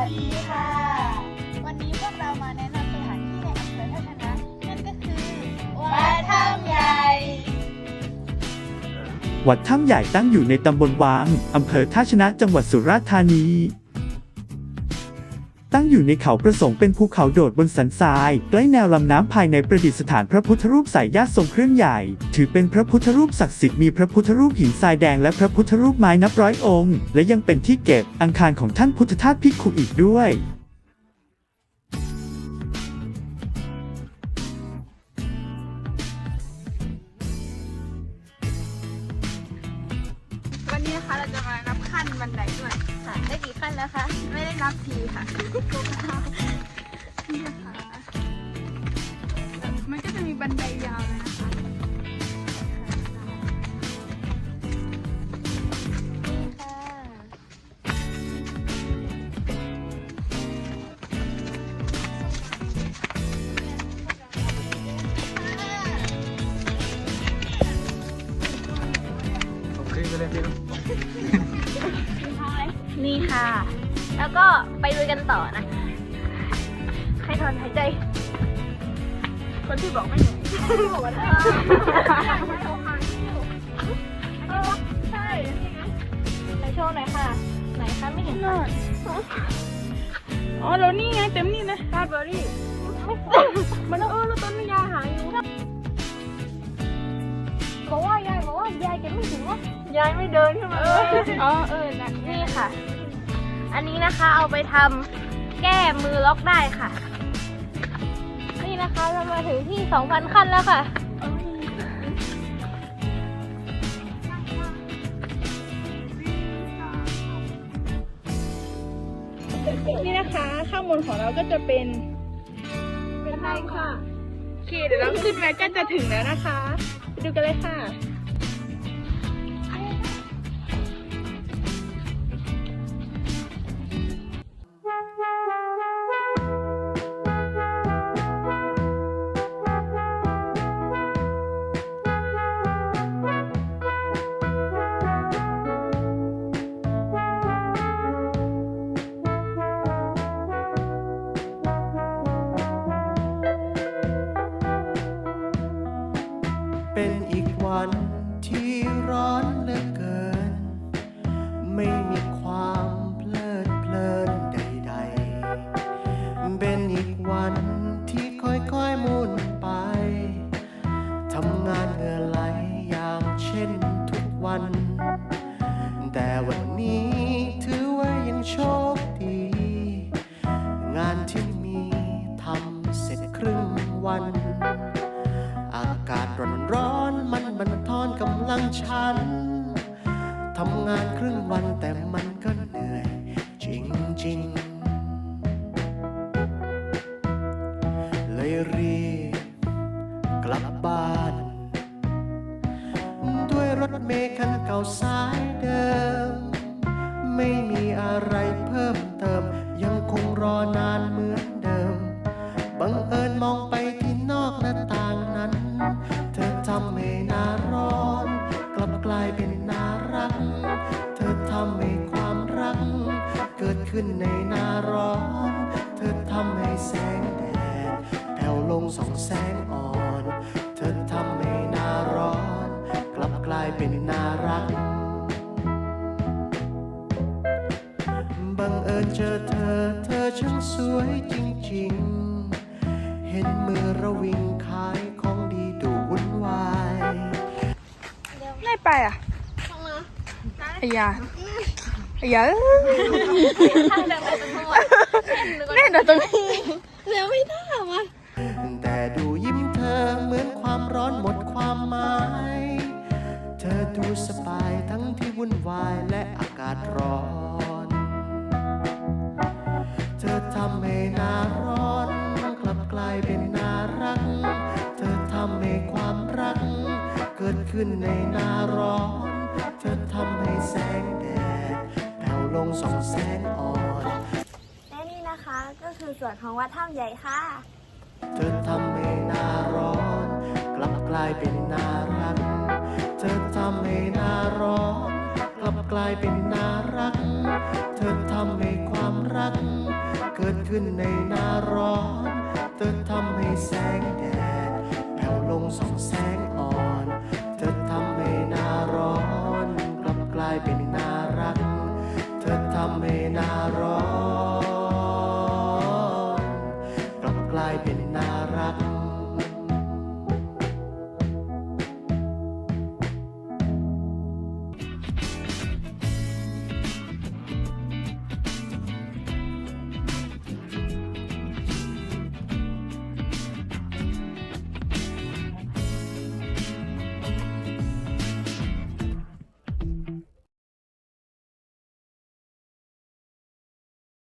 วัสดีค่ะ วันนี้พวกเรามาแนะนำสถานที่ในอำเภอท่าชนะ นั่นก็คือวัดถ้ำใหญ่ วัดถ้ำใหญ่ตั้งอยู่ในตำบลวาง อำเภอท่าชนะจังหวัดสุราษฎร์ธานี ตั้งอยู่ในเขาประสงค์เป็นภูเขาโดดบนสันทรายใกล้แนวลำน้ำภายในประดิษฐานพระพุทธรูปสายญาติทรงเครื่องใหญ่ ถือเป็นพระพุทธรูปศักดิ์สิทธิ์มีพระพุทธรูปหินทรายแดงและพระพุทธรูปไม้นับร้อยองค์ และยังเป็นที่เก็บอังคารของท่านพุทธทาสภิกขุอีกด้วยวันนี้นะคะเราจะมานับขั้นบันได นะคะ ไม่ได้นับทีค่ะ แล้วก็ไปลุยกันต่อนะให้ถอนหายใจ คนที่บอกไม่หนูใช่ไหนโชว์หน่อยค่ะ ไหนคะไม่เห็นค่ะอ๋อแล้วนี่ไงเต็มนี่นะราสเบอร์รี่ มันเออแล้วต้นยาหายอยู่บอกว่ายายบอกว่ายายแกไม่ถึงว่ายายไม่เดินขึ้นมาเลยอ๋อเออนะนี่ค่ะ อันนี้นะคะเอาไปทำแก้มือล็อกได้ค่ะ นี่นะคะเรามาถึงที่ 2,000 ขั้นแล้วค่ะนี่นะคะ ข้างบนของเราก็จะเป็นเป็นไงค่ะโอเคเดี๋ยวเราขึ้นไปก็จะถึงแล้วนะคะ ไปดูกันเลยค่ะ ไม่มีความเพลิดเพลินใดๆ เป็นอีกวันที่ค่อยๆมุนไป ทำงานเหงื่อไหลอย่างเช่นทุกวัน แต่วันนี้ถือว่ายังโชคดี งานที่มีทำเสร็จครึ่งวัน อากาศร้อนร้อนๆมันบันทอนกำลังฉัน ทำงานครึ่งวันแต่มันก็เหนื่อย จริงๆ เลยรีบกลับบ้าน ด้วยรถเมล์คันเก่าสายเดิม ไม่มีอะไรเพิ่มเติม ยังคงรอนาน ขึ้นในหนาร้อน เธอทำให้แสงแดดแผ่วลงส่องแสงอ่อน เธอทำให้หนาร้อน กลับกลายเป็นน่ารัก บังเอิญเจอเธอ เธอช่างสวยจริงๆ เห็นมือระวิงขายของดีดูวุ่นวาย ไม่ไปอะไอ้ยา ไอ้ยาแน่นอนตรงนี้แต่ดูยิ้มเธอเหมือนความร้อนหมดความหมาย เธอดูสบายทั้งที่วุ่นวายและอากาศร้อน เธอทำให้หนาร้อนกลับกลายเป็นน่ารัก เธอทำให้ความรัก เกิดขึ้นในหนาร้อน วนของวัดถ้ำใหญ่ค่ะ เธอทำให้น้าร้อน กลับกลายเป็นน่ารัก เธอทำให้หน้าร้อน กลับกลายเป็นน่ารัก เธอทำให้ความรัก เกิดขึ้นในหน้าร้อน เธอทำให้แสงแดดแผ่วลงส่องแสงอ่อน เธอทำให้น้าร้อน กลับกลายเป็นน่ารัก เธอทำให้น้า